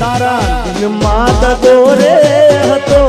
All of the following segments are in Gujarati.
તારા દિલમાં દગો રે હતો.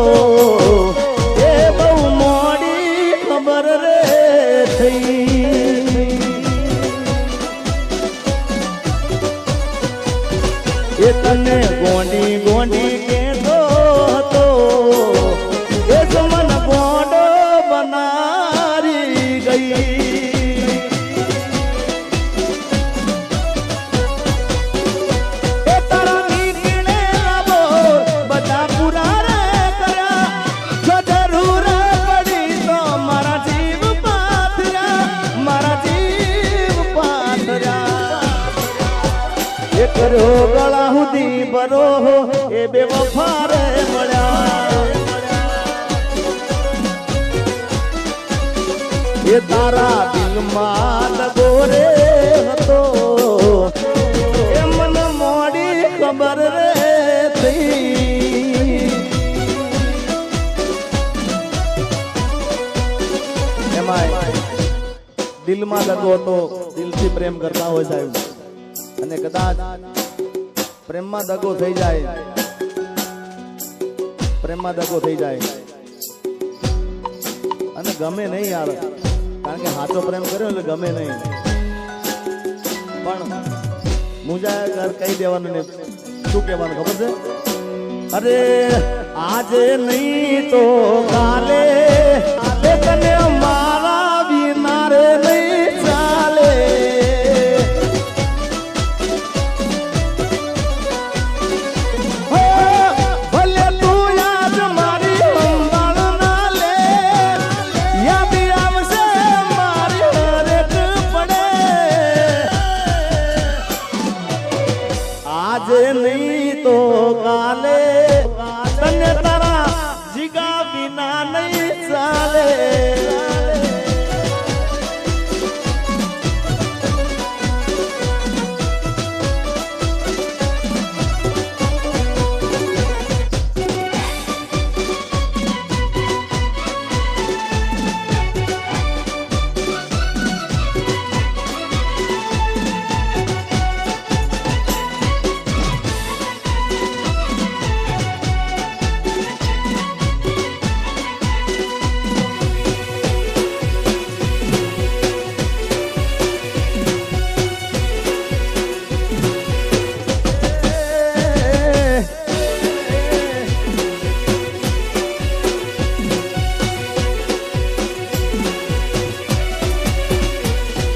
કર્યો ગળા સુધી બરો એ બે વફારે મળ્યા. એ તારા દિલમાં દગો રે હતો, એ મને મોડી ખબર રે એમાંય દિલમાં લગો હતો, દિલથી પ્રેમ કરતા હોય સાહેબ. અને કદાચ પ્રેમમાં દગો થઈ જાય. પ્રેમમાં દગો થઈ જાય. અને ગમે નહીં યાર, કારણ કે સાચો પ્રેમ કર્યો એટલે ગમે નહીં. પણ મુજા ઘર કહી દેવાનું ને શું કહેવાનું ખબર છે? અરે આજે નહીં તો કાલે કાલે તને મારા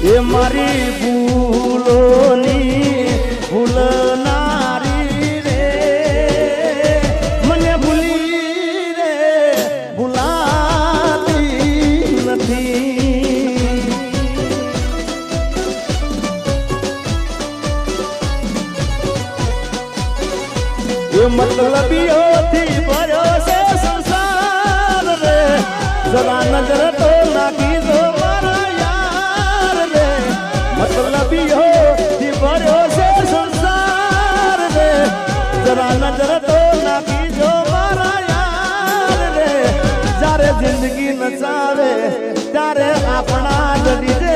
એ મારી ભૂલોની જરા નજર તો નાખી જો મારા યાર રે. જ્યારે જિંદગી નચાવે, ત્યારે આપણા જડી દે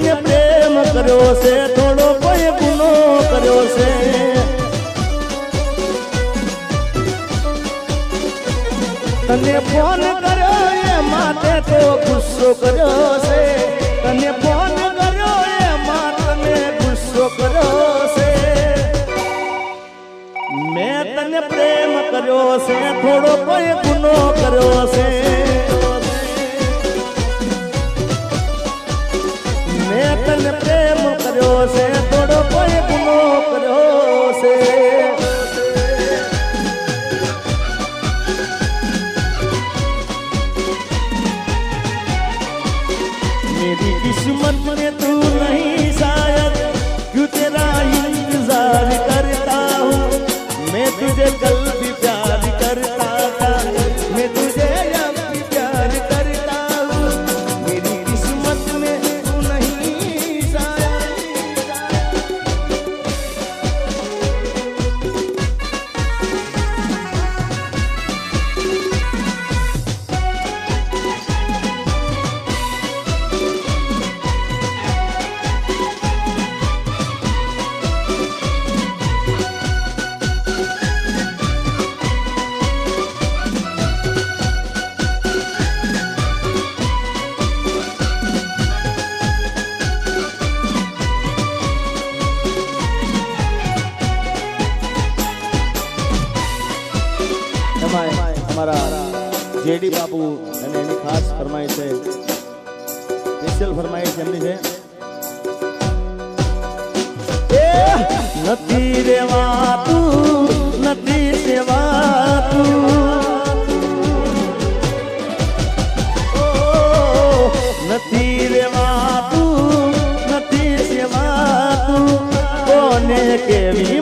મેં તને પ્રેમ કર્યો છે થોડો કોઈ ગુનો કર્યો છે તને ફોન કર્યો એ માટે તો ગુસ્સો કર્યો છે તને ફોન કર્યો એ માટે ગુસ્સો કર્યો છે મેં તને પ્રેમ કર્યો છે થોડો કોઈ ગુનો કર્યો છે અમારા જેડી બાપુ અને એની ખાસ ફરમાઈશ છે સ્પેશિયલ ફરમાઈશ એમની છે એ નથી રેવાતું નથી સેવાતું ઓ, નથી રેવાતું નથી સેવાતું કોને કેવી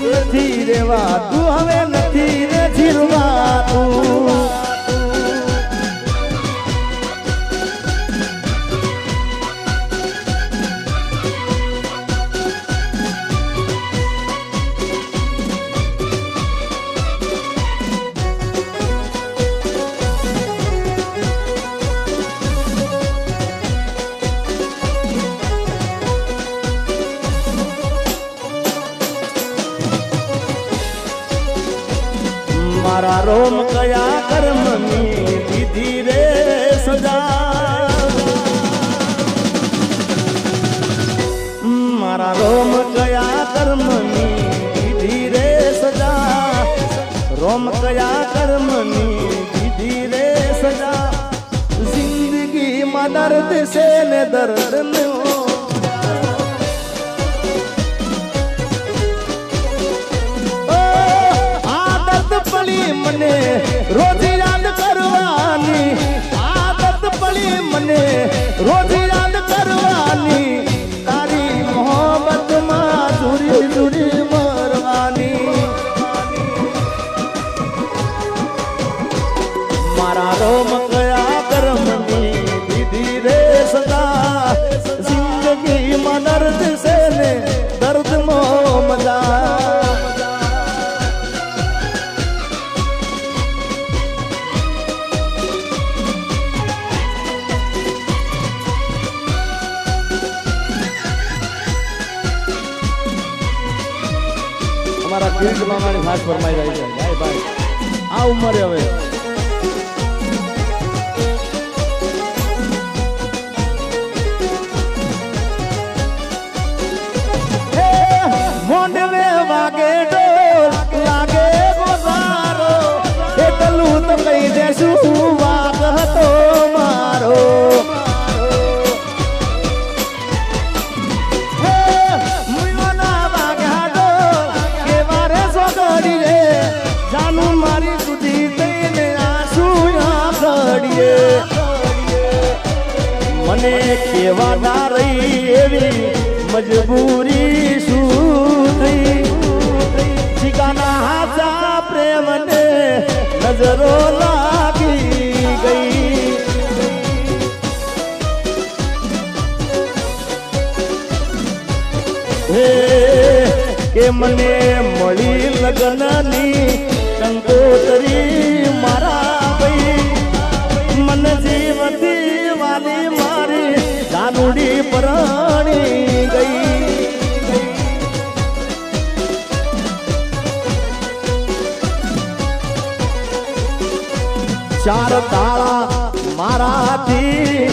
નથી રેવાતું હવે નથી રે જીરવાતું મારા રોમ કયા કર્મની દીધી રે સજા મારા રોમ કયા કર્મની દીધી રે સજા રોમ કયા કર્મની દીધી રે સજા જિંદગીમાં દર્દ છે ને દર્દ પડી મને રોજ યાદ કરવાની આદત પડી મને. રોજ યાદ કરવાની તારી મોહબ્બતમાં દૂરી દૂરી મરવાની. મારા રોમ કયા કરમની દીધી રે સદા. જિંદગીમાં દર્દ કિરીટ મામાની ખાસ ફરમાઈ રહી છે. ભાઈ ભાઈ આ ઉંમરે હવે. કેવા ના રહી એવી મજબૂરી શું થઈ? શિકાના હાચા પ્રેમને નજરો લાગી ગઈ. હે, કે મને મળી લગ્નની કંકોતરી ચાર તાળા મારાથી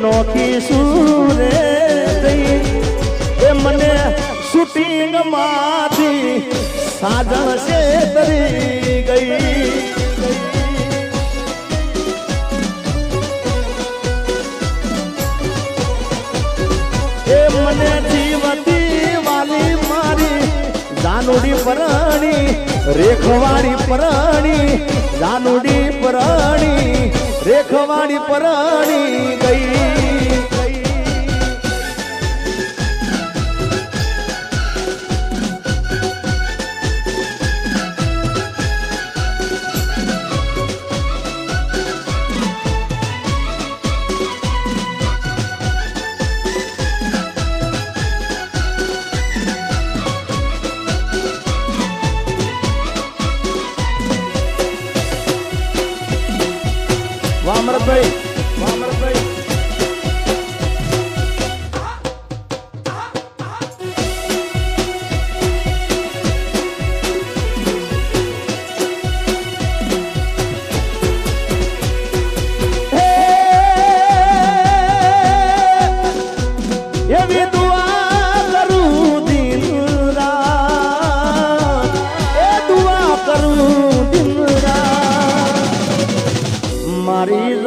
નોખી સુરે એ મને શૂટિંગમાંથી સાજણ છે તરી ગઈ મને જીવતી વાલી મારી જાનુડી પરણી રેખવાડી પરણી, જાનુડી પરણી રેખવાડી પરાણી ગઈ.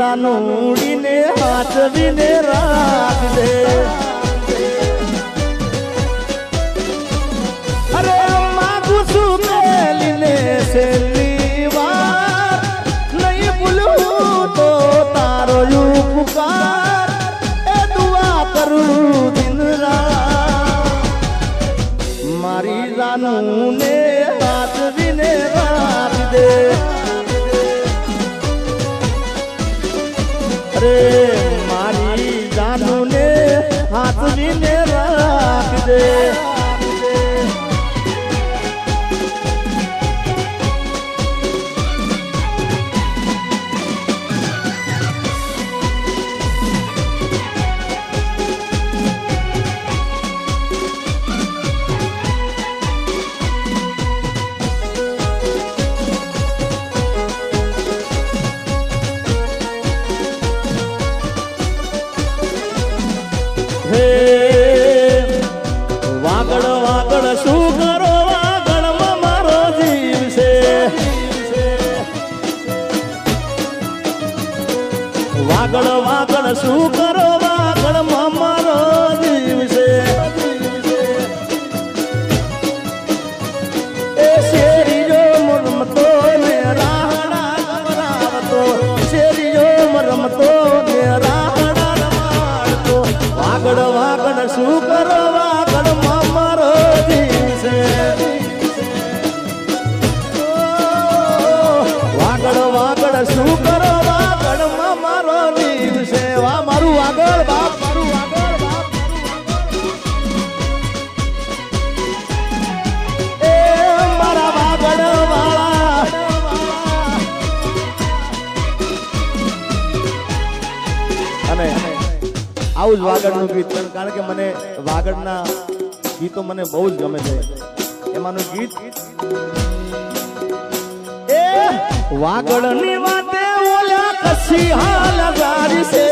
મારી રાનુડીને હાથવીને રાખજે. હાથવીને રાખજે હે. વાગડ વાગડ શું કરો વાગડમાં મારો જીવ છે. વાગડ વાગડ શું આવું જ વાગડનું ગીત કારણ કે મને વાગડના ગીતો મને બહુ જ ગમે છે. એમાંનું ગીત એ વાગડની વાતે ઓલા કસી હાલ ગારી છે.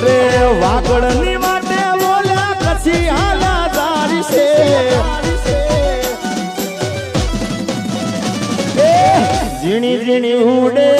અરે વાગડની વાતે ઓલા કસી હાલ ગારી છે. ઝીણી ઝીણી ઉડે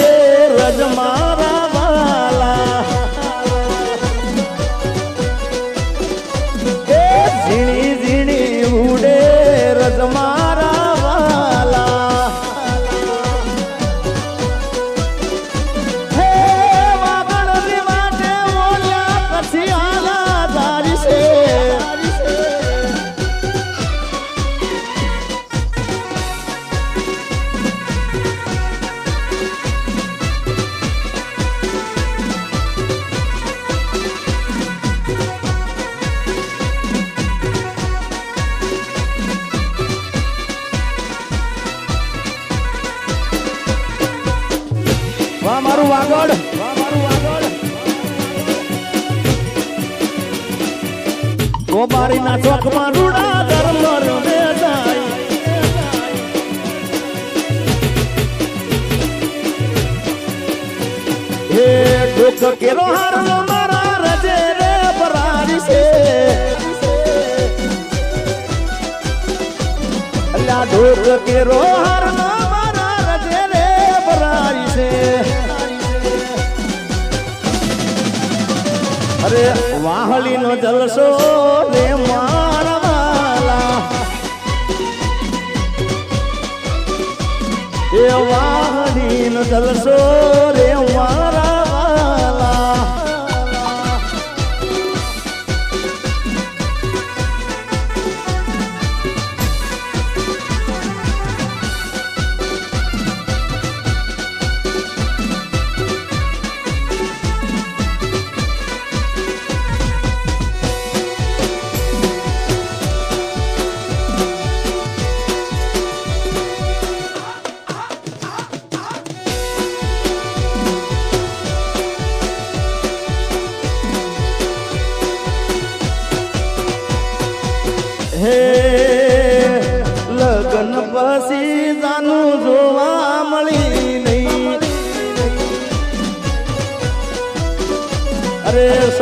ગોબારીના ચોકમાં રૂડા ધર્મર મારા રજે રે છે. અલ્લા ઢોક કેરો હાર મારા રજે રે છે. અરે વાહલી નો જલસો રે મારા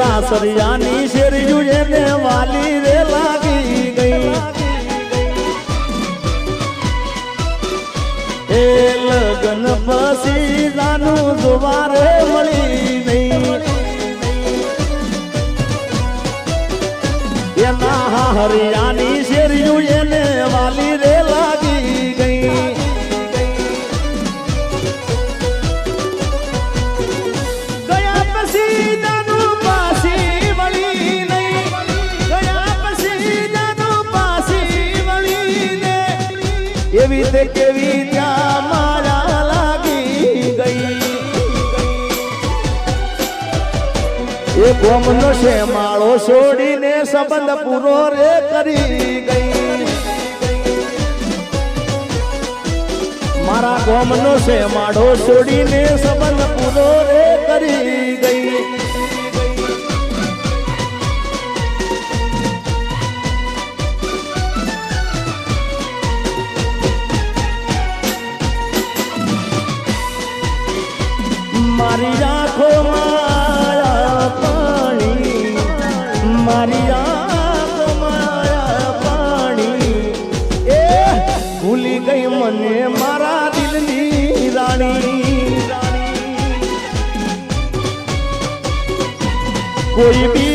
સાસરિયાની શેરિયું એને વાલી રે લાગી ગઈ. એ લગ્ન પછી નાનું દુવારે મળી નહીં એના હરિયાની એ ગોમનો છે, માળો છોડીને સંબંધ પૂરો રે કરી ગઈ. મારા ગોમનો છે, માળો છોડીને સંબંધ પૂરો રે કરી ગઈ. મારી આંખો ગઈ મને મારા દિલની રાણી. કોઈ બીજાના